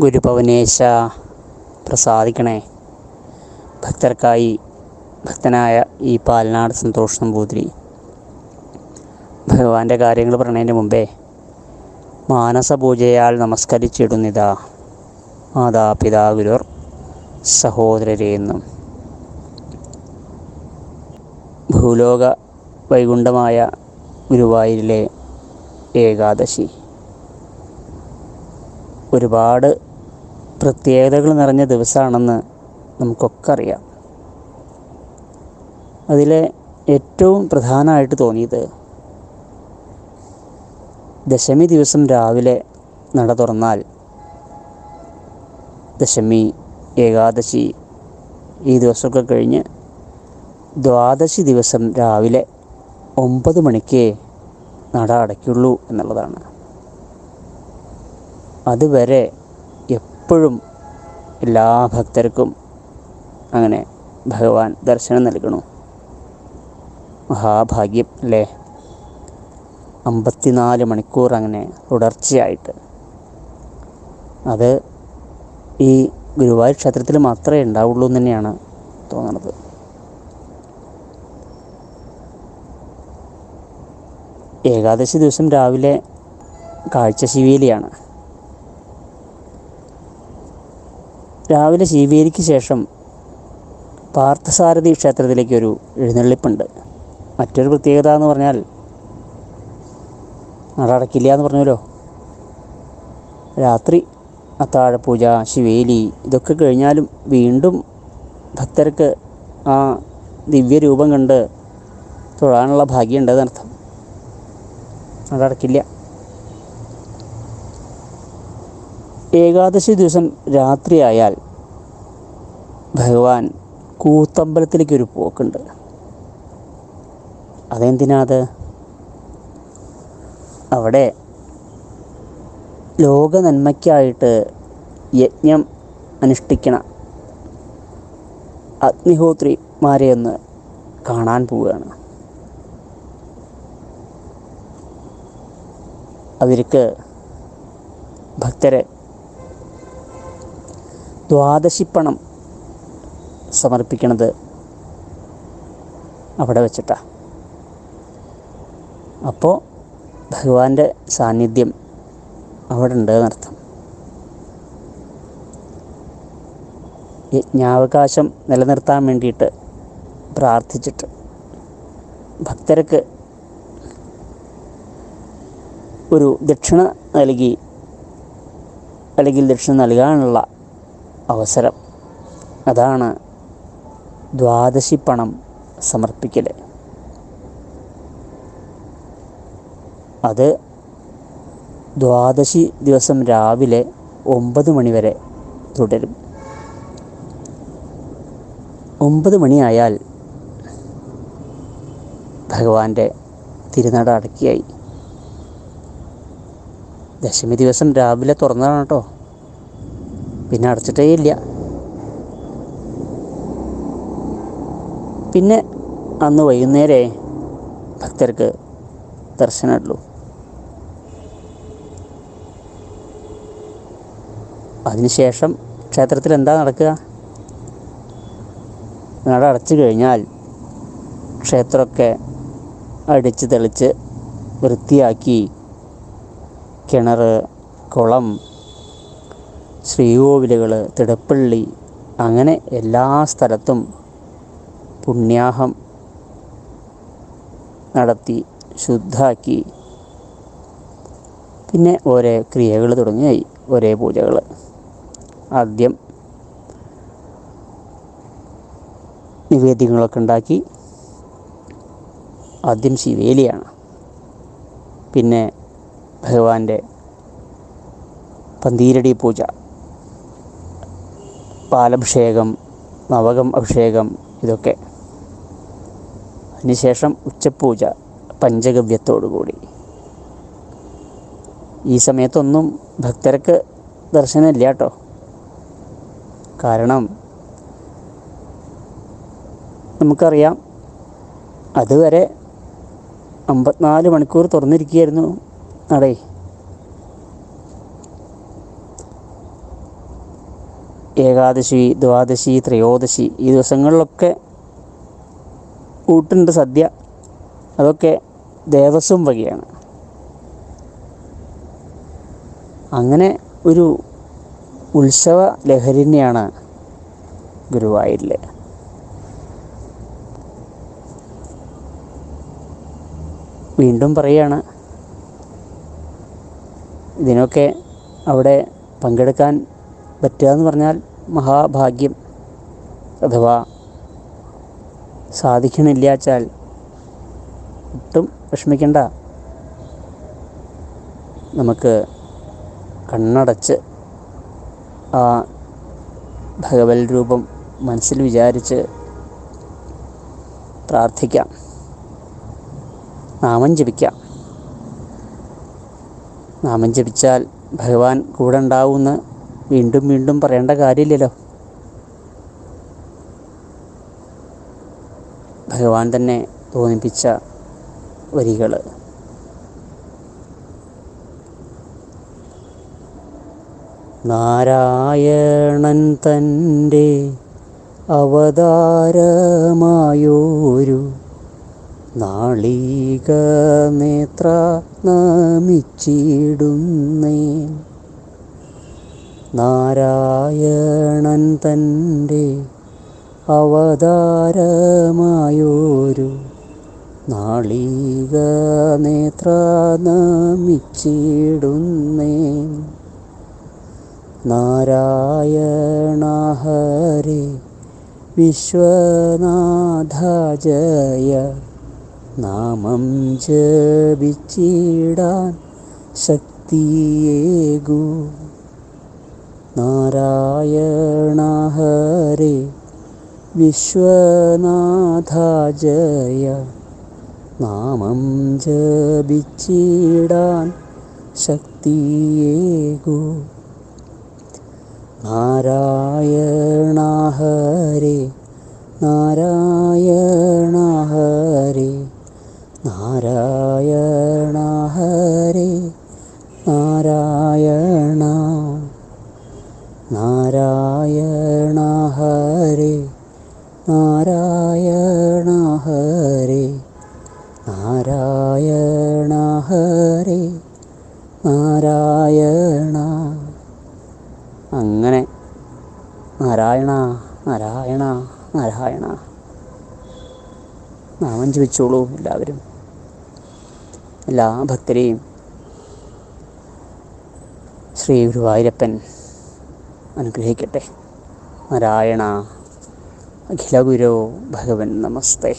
ഗുരുഭവനേശ പ്രസാദിക്കണേ. ഭക്തർക്കായി ഭക്തനായ ഈ പാലനാട് സന്തോഷ് നമ്പൂതിരി. ഭഗവാന്റെ കാര്യങ്ങൾ പറഞ്ഞതിന് മുമ്പേ മാനസപൂജയാൽ നമസ്കരിച്ചിടുന്നിതാ മാതാപിതാ സഹോദരരെ എന്നും. ഭൂലോക വൈകുണ്ഠമായ ഗുരുവായൂരിലെ ഏകാദശി. ഒരുപാട് പ്രത്യേകതകൾ നിറഞ്ഞ ദിവസമാണെന്ന് നമുക്കൊക്കെ അറിയാം. അതിലെ ഏറ്റവും പ്രധാനമായിട്ട് തോന്നിയത് ദശമി ദിവസം രാവിലെ നട തുറന്നാൽ ദശമി ഏകാദശി ഈ ദിവസമൊക്കെ കഴിഞ്ഞ് ദ്വാദശി ദിവസം രാവിലെ ഒമ്പത് മണിക്ക് നട അടയ്ക്കുള്ളൂ എന്നുള്ളതാണ്. അതുവരെ എപ്പോഴും എല്ലാ ഭക്തർക്കും അങ്ങനെ ഭഗവാൻ ദർശനം നൽകണു. മഹാഭാഗ്യം അല്ലേ? അമ്പത്തിനാല് മണിക്കൂർ അങ്ങനെ തുടർച്ചയായിട്ട്. അത് ഈ ഗുരുവായൂർ ക്ഷേത്രത്തിൽ മാത്രമേ ഉണ്ടാവുള്ളൂ എന്ന് തന്നെയാണ് തോന്നുന്നത് ഏകാദശി ദിവസം രാവിലെ കാഴ്ച ശിവേലിയാണ് രാവിലെ ശിവേലിക്ക് ശേഷം പാർത്ഥസാരഥി ക്ഷേത്രത്തിലേക്കൊരു എഴുന്നള്ളിപ്പുണ്ട്. മറ്റൊരു പ്രത്യേകത എന്ന് പറഞ്ഞാൽ നട അടക്കില്ല എന്ന് പറഞ്ഞല്ലോ രാത്രി അത്താഴപൂജ ശിവേലി ഇതൊക്കെ കഴിഞ്ഞാലും വീണ്ടും ഭക്തർക്ക് ആ ദിവ്യരൂപം കണ്ട് തൊഴാനുള്ള ഭാഗ്യമുണ്ടെന്നർത്ഥം നട അടക്കില്ല ഏകാദശി ദിവസം രാത്രിയായാൽ ഭഗവാൻ കൂത്തമ്പലത്തിലേക്ക് ഒരു പോക്കുണ്ട് അതെന്തിനാത് അവിടെ ലോക നന്മയ്ക്കായിട്ട് യജ്ഞം അനുഷ്ഠിക്കണ. അഗ്നിഹോത്രിമാരെ ഒന്ന് കാണാൻ പോവുകയാണ്. അവർക്ക് ഭക്തരെ ദ്വാദശിപ്പണം സമർപ്പിക്കണത് അവിടെ വെച്ചിട്ടാണ് അപ്പോൾ ഭഗവാന്റെ സാന്നിധ്യം അവിടെ ഉണ്ട് എന്നർത്ഥം. യജ്ഞാവകാശം നിലനിർത്താൻ വേണ്ടിയിട്ട് പ്രാർത്ഥിച്ചിട്ട് ഭക്തർക്ക് ഒരു ദക്ഷിണ നൽകി അല്ലെങ്കിൽ ദക്ഷിണ നൽകാനുള്ള അവസരം. അതാണ് ദ്വാദശി പണം സമർപ്പിക്കൽ അത് ദ്വാദശി ദിവസം രാവിലെ ഒമ്പത് മണിവരെ തുടരും. ഒമ്പത് മണിയായാൽ ഭഗവാന്റെ തിരുനട അടക്കിയായി. ദശമി ദിവസം രാവിലെ തുറന്നതാണ് കേട്ടോ. പിന്നെ അടച്ചിട്ടേ ഇല്ല. പിന്നെ അന്ന് വൈകുന്നേരേ ഭക്തർക്ക് ദർശനമുള്ളൂ. അതിനുശേഷം ക്ഷേത്രത്തിൽ എന്താ നടക്കുക? നട അടച്ചു കഴിഞ്ഞാൽ ക്ഷേത്രമൊക്കെ അടിച്ച് തെളിച്ച് വൃത്തിയാക്കി കിണർ കുളം ശ്രീകോവിലുകൾ തിടപ്പള്ളി അങ്ങനെ എല്ലാ സ്ഥലത്തും പുണ്യാഹം നടത്തി ശുദ്ധാക്കി. പിന്നെ ഓരോ ക്രിയകൾ തുടങ്ങിയായി ഒരേ പൂജകൾ ആദ്യം നിവേദ്യങ്ങളൊക്കെ ഉണ്ടാക്കി ആദ്യം ശിവേലിയാണ്. പിന്നെ ഭഗവാന്റെ പന്തീരടി പൂജ. പാലഭിഷേകം നവകം അഭിഷേകം ഇതൊക്കെ. അതിനുശേഷം ഉച്ചപൂജ പഞ്ചഗവ്യത്തോടുകൂടി. ഈ സമയത്തൊന്നും ഭക്തർക്ക് ദർശനമില്ല കേട്ടോ. കാരണം നമുക്കറിയാം അതുവരെ അമ്പത്തിനാല് മണിക്കൂർ തുറന്നിരിക്കുകയായിരുന്നു നടേ. ഏകാദശി ദ്വാദശി ത്രയോദശി ഈ ദിവസങ്ങളിലൊക്കെ ഊട്ടുണ്ട് സദ്യ. അതൊക്കെ ദേവസ്വം വകയാണ്. അങ്ങനെ ഒരു ഉത്സവ ലഹരി തന്നെയാണ് ഗുരുവായൂരിൽ വീണ്ടും പറയുകയാണ് ഇതിനൊക്കെ അവിടെ പങ്കെടുക്കാൻ പറ്റുക എന്ന് പറഞ്ഞാൽ മഹാഭാഗ്യം അഥവാ സാധിക്കണില്ലാച്ചാൽ ഒട്ടും വിഷമിക്കണ്ട. നമുക്ക് കണ്ണടച്ച് ആ ഭഗവത് രൂപം മനസ്സിൽ വിചാരിച്ച് പ്രാർത്ഥിക്കാം. നാമം ജപിക്കാം. നാമം ജപിച്ചാൽ ഭഗവാൻ കൂടെ ഉണ്ടാവുമെന്ന് വീണ്ടും വീണ്ടും പറയേണ്ട കാര്യമില്ലല്ലോ. ഭഗവാൻ തന്നെ തോന്നിപ്പിച്ച വരികൾ നാരായണൻ തന്റെ അവതാരമായോരു നാളിക നേത്ര നമിച്ചിടുന്നേ നാരായണൻ തന്റെ അവതാരമായൊരു നാളിക നേത്ര നമിച്ചിടുന്നേ നാരായണ ഹരി വിശ്വനാഥ ജയ നാമം ജപിച്ചിടാൻ ശക്തിയേകൂ. നാരായണ ഹരി വിശ്വനാഥ ജയ. നാമം ജപിച്ചിടാൻ ശക്തിയേകു. നാരായണ ഹരി നാരായണ ഹരി നാരായണ ഹരി നാരായണ നാരായണ ഹരേ നാരായണ ഹരേ നാരായണ. അങ്ങനെ നാരായണ നാരായണ നാരായണ. നാമം ജപിച്ചോളൂ എല്ലാവരും. എല്ലാ ഭക്തരെയും. ശ്രീ ഗുരുവായൂരപ്പൻ അനുഗ്രഹിക്കട്ടെ. നാരായണ. അഖില ഗുരു ഭഗവൻ നമസ്തേ.